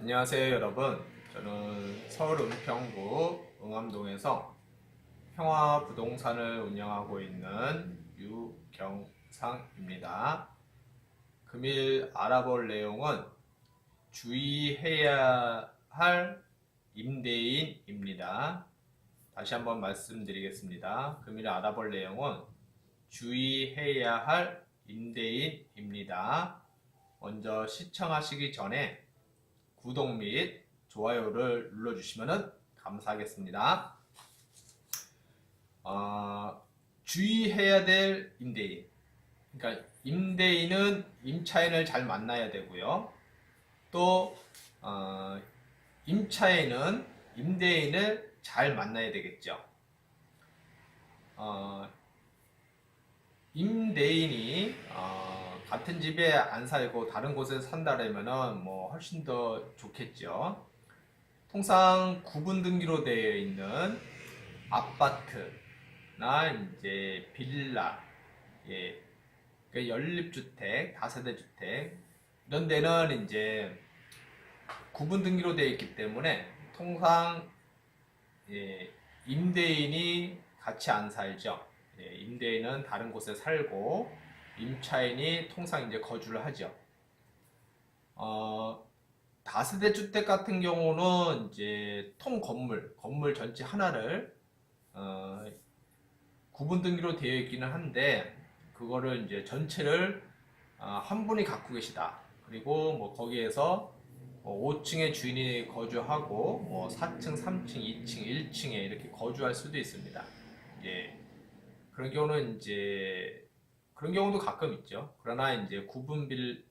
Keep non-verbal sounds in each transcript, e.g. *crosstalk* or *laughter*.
안녕하세요 여러분. 저는 서울 은평구 응암동에서 평화부동산을 운영하고 있는 유경상입니다. 금일 알아볼 내용은 주의해야 할 임대인입니다. 다시 한번 말씀드리겠습니다. 금일 알아볼 내용은 주의해야 할 임대인입니다. 먼저 시청하시기 전에 구독 및 좋아요를 눌러주시면 감사하겠습니다. 어, 주의해야 될 임대인. 그러니까 임대인은 임차인을 잘 만나야 되고요. 또 어, 임차인은 임대인을 잘 만나야 되겠죠. 어, 임대인이 어, 같은 집에 안 살고 다른 곳에 산다라면은 뭐 훨씬 더 좋겠죠. 통상 구분 등기로 되어 있는 아파트나 이제 빌라, 예, 그 연립주택, 다세대 주택 이런 데는 이제 구분 등기로 되어 있기 때문에 통상 예, 임대인이 같이 안 살죠. 예, 임대인은 다른 곳에 살고 임차인이 통상 이제 거주를 하죠. 어, 다세대 주택 같은 경우는 이제 통 건물, 건물 전체 하나를 어, 구분 등기로 되어 있기는 한데 그거를 이제 전체를 어, 한 분이 갖고 계시다. 그리고 뭐 거기에서 5층에 주인이 거주하고 뭐 4층, 3층, 2층, 1층에 이렇게 거주할 수도 있습니다. 예. 그런 경우는 이제 그런 경우도 가끔 있죠. 그러나 이제 구분빌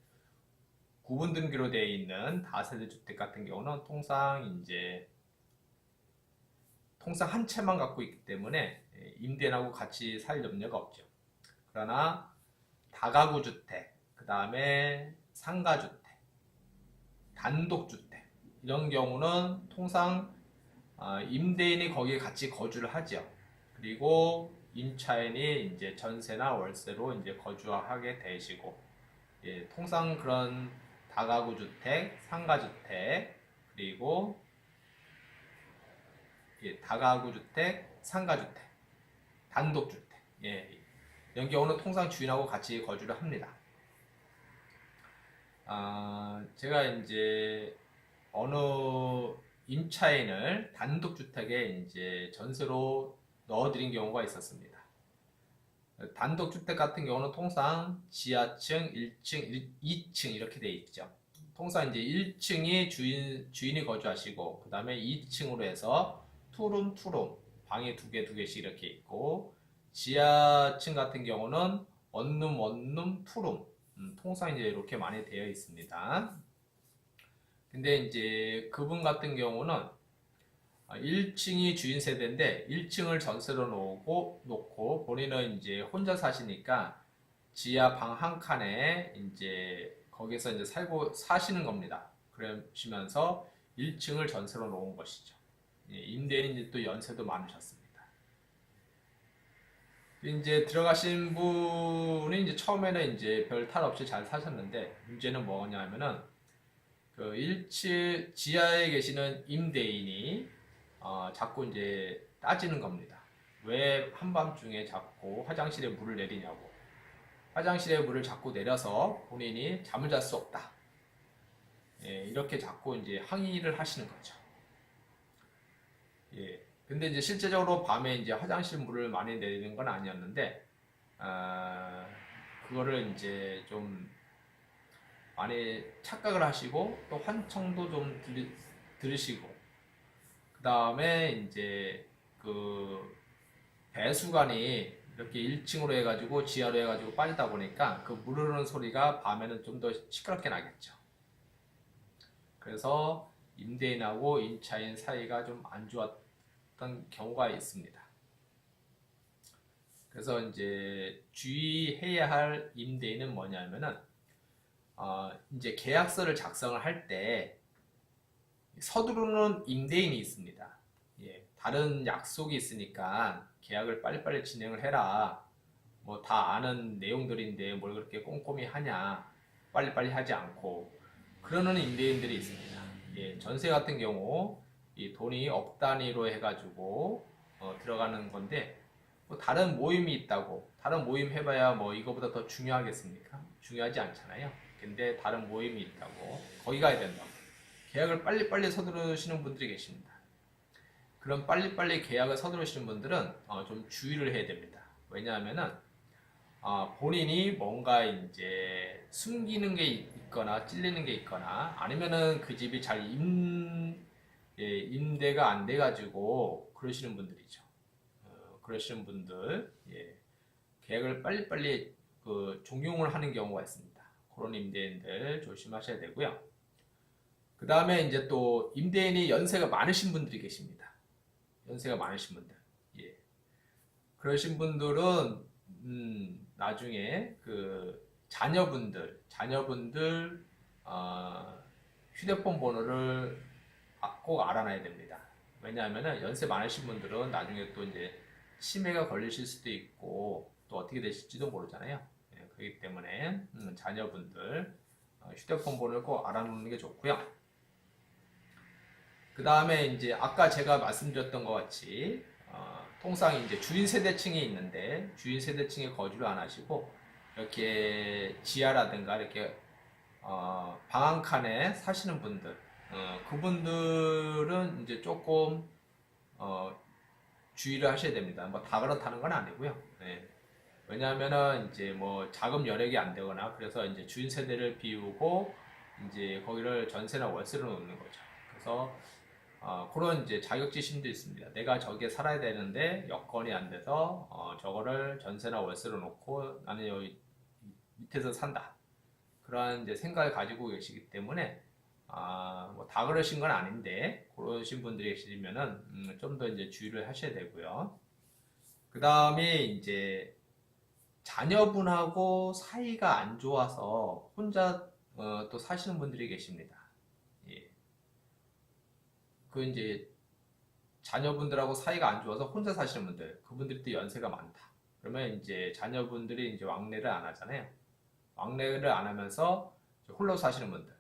구분 등기로 되어 있는 다세대 주택 같은 경우는 통상 이제 통상 한 채만 갖고 있기 때문에 임대인하고 같이 살 염려가 없죠. 그러나 다가구 주택, 그 다음에 상가 주택, 단독 주택 이런 경우는 통상 아, 임대인이 거기에 같이 거주를 하죠. 그리고 임차인이 이제 전세나 월세로 이제 거주하게 되시고, 예, 통상 그런 다가구 주택, 상가 주택, 그리고 예, 다가구 주택, 상가 주택, 단독 주택, 예, 이런 경우는 통상 주인하고 같이 거주를 합니다. 아, 제가 이제 어느 임차인을 단독 주택에 이제 전세로 넣어드린 경우가 있었습니다. 단독 주택 같은 경우는 통상 지하층, 1층, 2층 이렇게 돼 있죠. 통상 이제 1층이 주인 주인이 거주하시고 그 다음에 2층으로 해서 투룸 투룸 방이 두 개 두 개씩 이렇게 있고 지하층 같은 경우는 원룸 원룸 투룸 음, 통상 이제 이렇게 많이 되어 있습니다. 근데 이제 그분 같은 경우는 1층이 주인 세대인데 1층을 전세로 놓고 놓고 본인은 이제 혼자 사시니까 지하 방 한 칸에 이제 거기서 이제 살고 사시는 겁니다. 그러시면서 1층을 전세로 놓은 것이죠. 예, 임대인 이제 또 연세도 많으셨습니다. 이제 들어가신 분이 이제 처음에는 이제 별 탈 없이 잘 사셨는데 문제는 뭐냐면은 그 1층 지하에 계시는 임대인이 어, 자꾸 이제 따지는 겁니다. 왜 한밤중에 자꾸 화장실에 물을 내리냐고. 화장실에 물을 자꾸 내려서 본인이 잠을 잘 수 없다. 예, 이렇게 자꾸 이제 항의를 하시는 거죠. 예. 근데 이제 실제적으로 밤에 이제 화장실 물을 많이 내리는 건 아니었는데, 아, 그거를 이제 좀 많이 착각을 하시고, 또 환청도 좀 들, 들으시고, 그 다음에 이제 그 배수관이 이렇게 1층으로 해가지고 지하로 해가지고 빠지다 보니까 그 물 흐르는 소리가 밤에는 좀 더 시끄럽게 나겠죠. 그래서 임대인하고 임차인 사이가 좀 안 좋았던 경우가 있습니다. 그래서 이제 주의해야 할 임대인은 뭐냐면은 어 이제 계약서를 작성을 할 때 서두르는 임대인이 있습니다. 예, 다른 약속이 있으니까 계약을 빨리빨리 진행을 해라. 뭐 다 아는 내용들인데 뭘 그렇게 꼼꼼히 하냐. 빨리빨리 하지 않고. 그러는 임대인들이 있습니다. 예, 전세 같은 경우 이 돈이 억 단위로 해가지고 어, 들어가는 건데 뭐 다른 모임이 있다고 다른 모임 해봐야 뭐 이거보다 더 중요하겠습니까? 중요하지 않잖아요. 근데 다른 모임이 있다고 거기 가야 된다고 계약을 빨리빨리 서두르시는 분들이 계십니다. 그럼 빨리빨리 계약을 서두르시는 분들은 어, 좀 주의를 해야 됩니다. 왜냐하면은 어, 본인이 뭔가 이제 숨기는 게 있거나 찔리는 게 있거나 아니면은 그 집이 잘 임, 예, 임대가 안 돼가지고 그러시는 분들이죠. 어, 그러시는 분들 예, 계약을 빨리빨리 그 종용을 하는 경우가 있습니다. 그런 임대인들 조심하셔야 되고요. 그 다음에 이제 또 임대인이 연세가 많으신 분들이 계십니다. 연세가 많으신 분들. 예. 그러신 분들은 음, 나중에 그 자녀분들, 자녀분들 어, 휴대폰 번호를 아- 꼭 알아놔야 됩니다. 왜냐하면은 연세 많으신 분들은 나중에 또 이제 치매가 걸리실 수도 있고 또 어떻게 되실지도 모르잖아요. 예, 그렇기 때문에 음, 자녀분들 어, 휴대폰 번호를 꼭 알아놓는 게 좋고요. 그 다음에 이제 아까 제가 말씀드렸던 것 같이 어, 통상 이제 주인 세대층이 있는데 주인 세대층에 거주를 안 하시고 이렇게 지하라든가 이렇게 어, 방한 칸에 사시는 분들 어, 그분들은 이제 조금 어, 주의를 하셔야 됩니다. 뭐 다 그렇다는 건 아니고요. 네. 왜냐하면은 이제 뭐 자금 여력이 안 되거나 그래서 이제 주인 세대를 비우고 이제 거기를 전세나 월세로 놓는 거죠. 그래서 어, 그런 이제 자격지심도 있습니다. 내가 저기에 살아야 되는데 여건이 안 돼서 어, 저거를 전세나 월세로 놓고 나는 여기 밑에서 산다. 그런 이제 생각을 가지고 계시기 때문에 아, 뭐 다 그러신 건 아닌데 그러신 분들이 계시면은 음, 좀 더 이제 주의를 하셔야 되고요. 그 다음에 이제 자녀분하고 사이가 안 좋아서 혼자 어, 또 사시는 분들이 계십니다. 예. 그 이제 자녀분들하고 사이가 안 좋아서 혼자 사시는 분들, 그분들이 또 연세가 많다. 그러면 이제 자녀분들이 이제 왕래를 안 하잖아요. 왕래를 안 하면서 홀로 사시는 분들,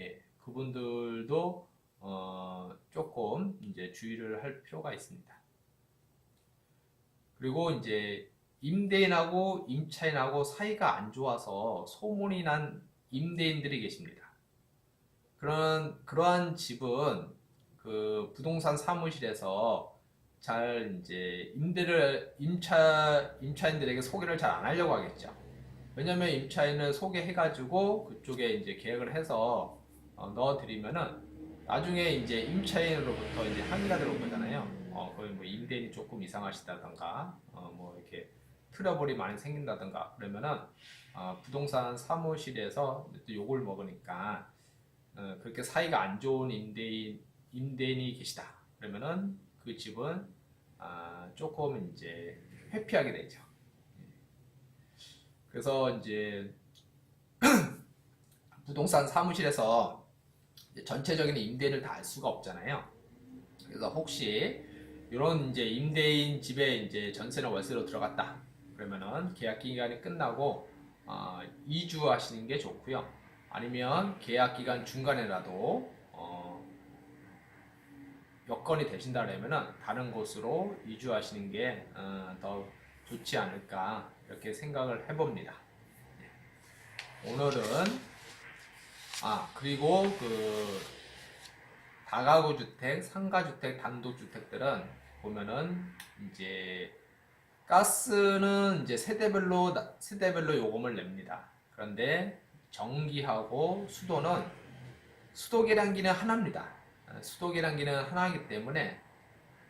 예, 그분들도 어, 조금 이제 주의를 할 필요가 있습니다. 그리고 이제 임대인하고 임차인하고 사이가 안 좋아서 소문이 난 임대인들이 계십니다. 그런 그러한 집은 그 부동산 사무실에서 잘 이제 임대를 임차 임차인들에게 소개를 잘 안 하려고 하겠죠. 왜냐면 임차인을 소개해가지고 그쪽에 이제 계약을 해서 어, 넣어드리면은 나중에 이제 임차인으로부터 이제 항의가 들어올 거잖아요. 어, 거의 뭐 임대인이 조금 이상하시다던가, 어, 뭐 이렇게 트러블이 많이 생긴다던가 그러면은 어, 부동산 사무실에서 또 욕을 먹으니까 어, 그렇게 사이가 안 좋은 임대인 임대인이 계시다. 그러면은 그 집은 아, 조금 이제 회피하게 되죠. 그래서 이제 *clears throat* 부동산 사무실에서 전체적인 임대인을 다알 수가 없잖아요. 그래서 혹시 이런 이제 임대인 집에 이제 전세나 월세로 들어갔다. 그러면은 계약 기간이 끝나고 어, 이주하시는 게 좋고요. 아니면 계약 기간 중간에라도 어, 여건이 되신다면은 다른 곳으로 이주하시는 게 어, 더 좋지 않을까 이렇게 생각을 해봅니다. 네. 오늘은 아 그리고 그 다가구 주택, 상가 주택, 단독 주택들은 보면은 이제 가스는 이제 세대별로 나- 세대별로 요금을 냅니다. 그런데 전기하고 수도는 수도 계량기는 하나입니다. 아, 수도 계량기는 하나이기 때문에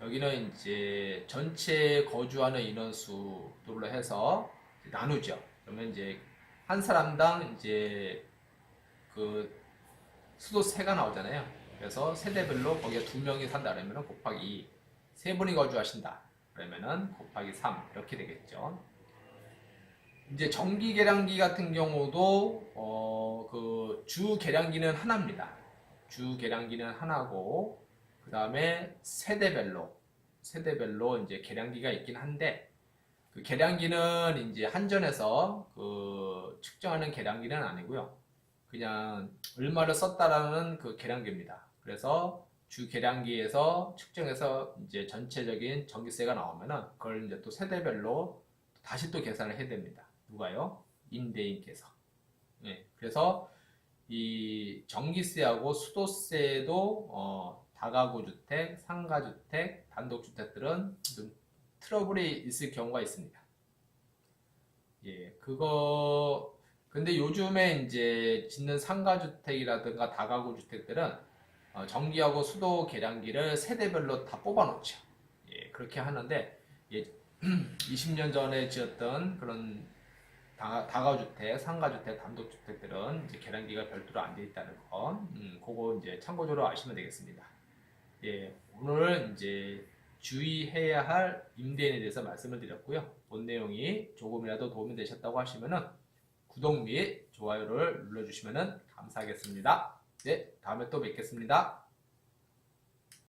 여기는 이제 전체 거주하는 인원수로 해서 나누죠. 그러면 이제 한 사람당 이제 그 수도세가 나오잖아요. 그래서 세대별로 거기에 두 명이 산다 그러면 곱하기 2, 세 분이 거주하신다. 그러면은 곱하기 3 이렇게 되겠죠. 이제 전기 계량기 같은 경우도 어, 그 주 계량기는 하나입니다. 주 계량기는 하나고 그 다음에 세대별로 세대별로 이제 계량기가 있긴 한데 그 계량기는 이제 한전에서 그 측정하는 계량기는 아니고요. 그냥 얼마를 썼다라는 그 계량기입니다. 그래서 주 계량기에서 측정해서 이제 전체적인 전기세가 나오면은 그걸 이제 또 세대별로 다시 또 계산을 해야 됩니다. 누가요? 임대인께서. 네, 그래서 이 전기세하고 수도세도 어, 다가구 주택, 상가 주택, 단독 주택들은 좀 트러블이 있을 경우가 있습니다. 예, 그거 근데 요즘에 이제 짓는 상가 주택이라든가 다가구 주택들은 어, 전기하고 수도 계량기를 세대별로 다 뽑아 놓죠. 예, 그렇게 하는데 예, *clears throat* 20년 전에 지었던 그런 다, 다가 주택, 상가주택, 단독주택들은 이제 계량기가 별도로 안 돼 있다는 거, 음, 그거 이제 참고적으로 아시면 되겠습니다. 예, 오늘 이제 주의해야 할 임대인에 대해서 말씀을 드렸고요. 본 내용이 조금이라도 도움이 되셨다고 하시면은 구독 및 좋아요를 눌러주시면 감사하겠습니다. 네, 다음에 또 뵙겠습니다.